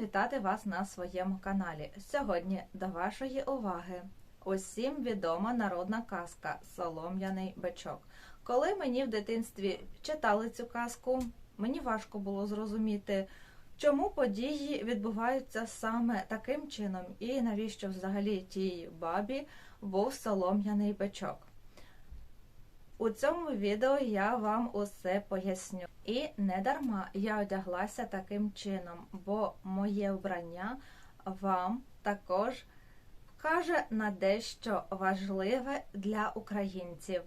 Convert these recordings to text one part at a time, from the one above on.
вітати вас на своєму каналі. Сьогодні до вашої уваги усім відома народна казка Солом'яний бичок. Коли мені в дитинстві читали цю казку, мені важко було зрозуміти, чому події відбуваються саме таким чином, і навіщо взагалі тій бабі був солом'яний бичок. У цьому відео я вам усе поясню. І не дарма я одяглася таким чином, бо моє вбрання вам також вкаже на дещо важливе для українців.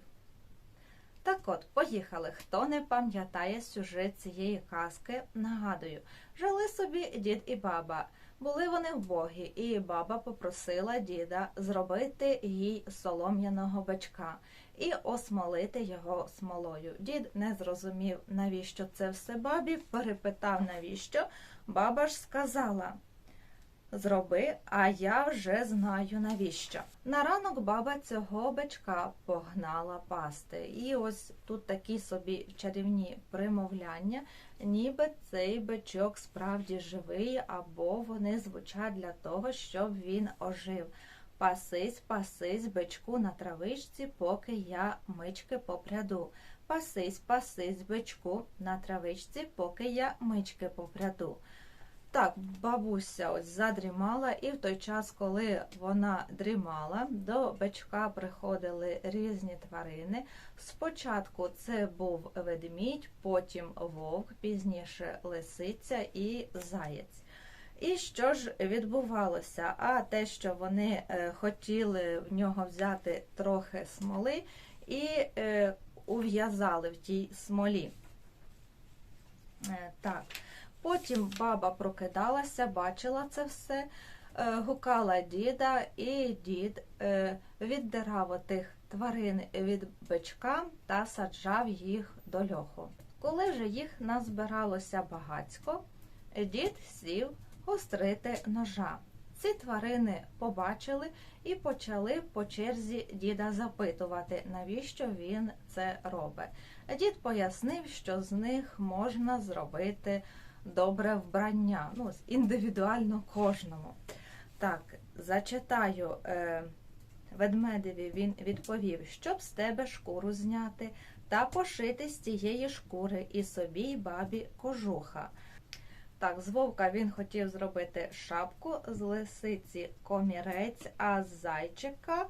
Так от, поїхали. Хто не пам'ятає сюжет цієї казки, нагадую, жили собі дід і баба. Були вони вбогі, і баба попросила діда зробити їй солом'яного бачка і осмолити його смолою. Дід не зрозумів, навіщо це все бабі, перепитав, навіщо. Баба ж сказала Зроби, а я вже знаю навіщо. На ранок баба цього бичка погнала пасти. І ось тут такі собі чарівні примовляння, ніби цей бичок справді живий, або вони звучать для того, щоб він ожив. Пасись, пасись, бичку на травичці, поки я мички попряду. Пасись, пасись, бичку на травичці, поки я мички попряду. Так, бабуся ось задрімала, і в той час, коли вона дрімала, до бичка приходили різні тварини. Спочатку це був ведмідь, потім вовк, пізніше лисиця і заєць. І що ж відбувалося? А те, що вони е, хотіли в нього взяти трохи смоли і е, ув'язали в тій смолі. Е, так. Потім баба прокидалася, бачила це все, е, гукала діда, і дід е, віддирав отих тварин від бичка та саджав їх до льоху. Коли же їх назбиралося багацько, дід сів гострити ножа. Ці тварини побачили і почали по черзі діда запитувати, навіщо він це робить. Дід пояснив, що з них можна зробити добре вбрання, ну, індивідуально кожному. Так, зачитаю е, ведмедеві, він відповів, щоб з тебе шкуру зняти та пошити з тієї шкури і собі й бабі кожуха. Так, з вовка він хотів зробити шапку, з лисиці комірець, а з зайчика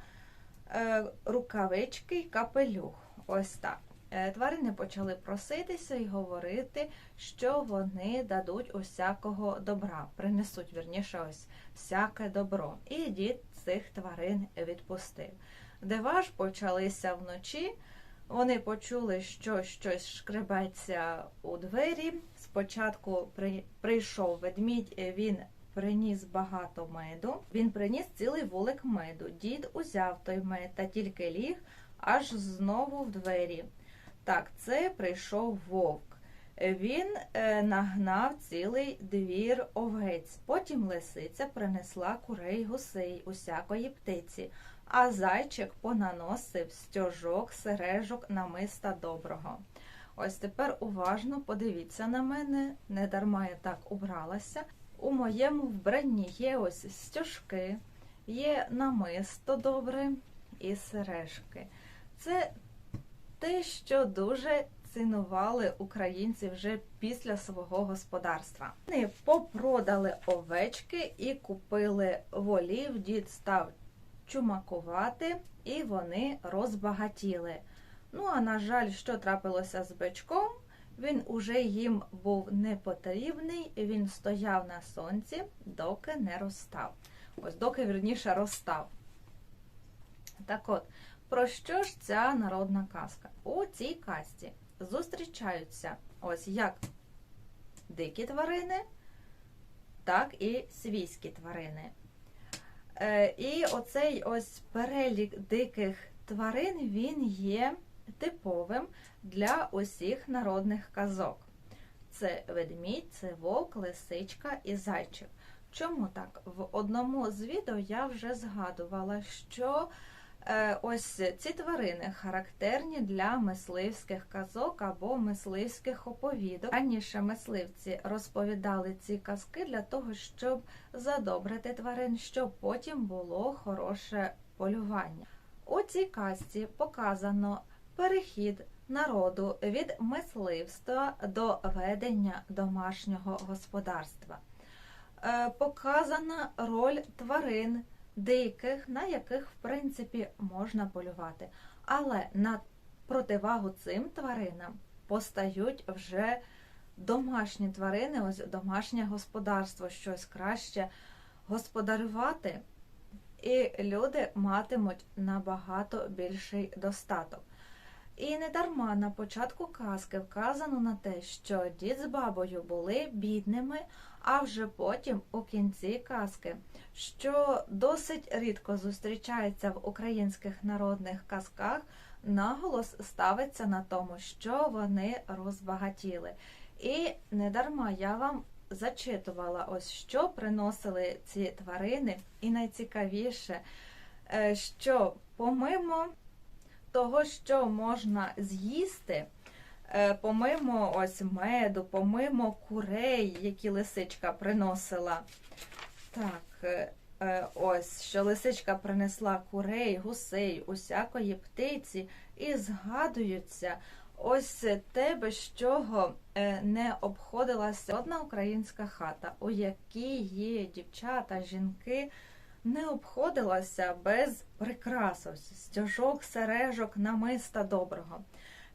е, рукавички й капелюх. Ось так. Е, тварини почали проситися і говорити, що вони дадуть усякого добра, принесуть вірніше ось всяке добро. І дід цих тварин відпустив. Дива ж почалися вночі. Вони почули, що щось шкребеться у двері. Спочатку прийшов ведмідь, він приніс багато меду. Він приніс цілий вулик меду. Дід узяв той мед та тільки ліг аж знову в двері. Так, це прийшов вовк. Він е, нагнав цілий двір овець. Потім лисиця принесла курей гусей, усякої птиці, а зайчик понаносив стяжок, сережок намиста доброго. Ось тепер уважно подивіться на мене, не дарма я так убралася. У моєму вбранні є ось стяжки, є намисто добре і сережки. Це те, що дуже цінували українці вже після свого господарства. Вони попродали овечки і купили волів, дід став чумакувати, і вони розбагатіли. Ну, а на жаль, що трапилося з бичком, він уже їм був не потрібний, він стояв на сонці, доки не розстав. Ось, доки вірніше розстав. Так от, про що ж ця народна казка? У цій казці зустрічаються ось як дикі тварини, так і свійські тварини. Е, і оцей ось перелік диких тварин він є типовим для усіх народних казок. Це ведмідь, це вовк, лисичка і зайчик. Чому так? В одному з відео я вже згадувала, що Ось ці тварини характерні для мисливських казок або мисливських оповідок. Раніше мисливці розповідали ці казки для того, щоб задобрити тварин, щоб потім було хороше полювання. У цій казці показано перехід народу від мисливства до ведення домашнього господарства. Е, Показана роль тварин диких, на яких в принципі можна полювати. Але на противагу цим тваринам постають вже домашні тварини, ось домашнє господарство, щось краще господарювати, і люди матимуть набагато більший достаток. І не дарма на початку казки вказано на те, що дід з бабою були бідними, а вже потім у кінці казки, що досить рідко зустрічається в українських народних казках, наголос ставиться на тому, що вони розбагатіли. І не дарма я вам зачитувала, ось що приносили ці тварини, і найцікавіше, е, що помимо того, що можна з'їсти, е, помимо ось меду, помимо курей, які лисичка приносила. Так, е, е, ось що лисичка принесла курей, гусей, усякої птиці, і згадуються ось те, без чого не обходилася одна українська хата, у якій є дівчата, жінки не обходилася без прикрас, стяжок, сережок, намиста доброго.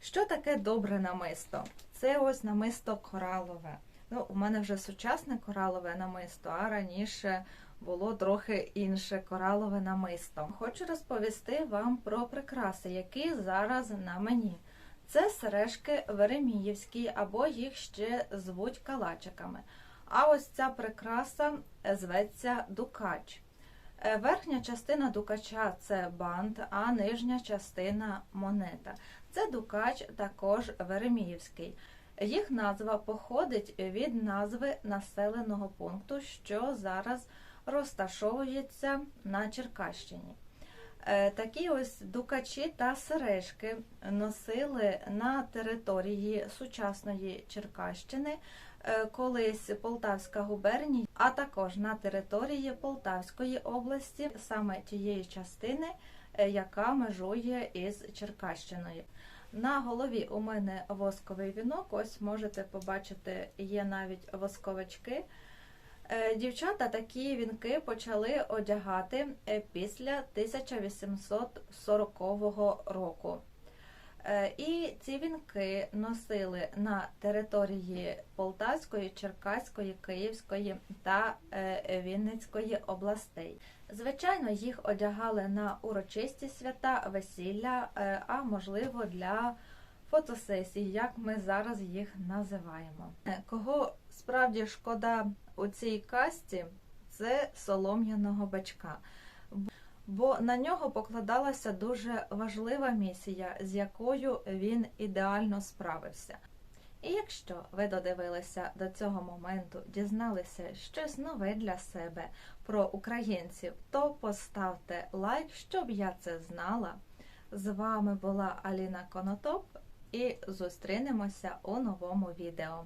Що таке добре намисто? Це ось намисто коралове. Ну, у мене вже сучасне коралове намисто, а раніше було трохи інше коралове намисто. Хочу розповісти вам про прикраси, які зараз на мені. Це сережки Вереміївські, або їх ще звуть калачиками. А ось ця прикраса зветься дукач. Е, Верхня частина дукача це бант, а нижня частина монета. Це дукач також Вереміївський. Їх назва походить від назви населеного пункту, що зараз розташовується на Черкащині. Е, Такі ось дукачі та сережки носили на території сучасної Черкащини, колись Полтавська губернія, а також на території Полтавської області, саме тієї частини, е, яка межує із Черкащиною. На голові у мене восковий вінок. Ось можете побачити, є навіть восковички. Е, Дівчата такі вінки почали одягати е, після 1840 року. Е, І ці вінки носили на території Полтавської, Черкаської, Київської та е, Вінницької областей. Звичайно, їх одягали на урочисті свята, весілля, е, а можливо для фотосесій, як ми зараз їх називаємо. Кого справді шкода у цій касті, це солом'яного бачка. Бо на нього покладалася дуже важлива місія, з якою він ідеально справився. І якщо ви додивилися до цього моменту, дізналися щось нове для себе про українців, то поставте лайк, щоб я це знала. З вами була Аліна Конотоп і зустрінемося у новому відео.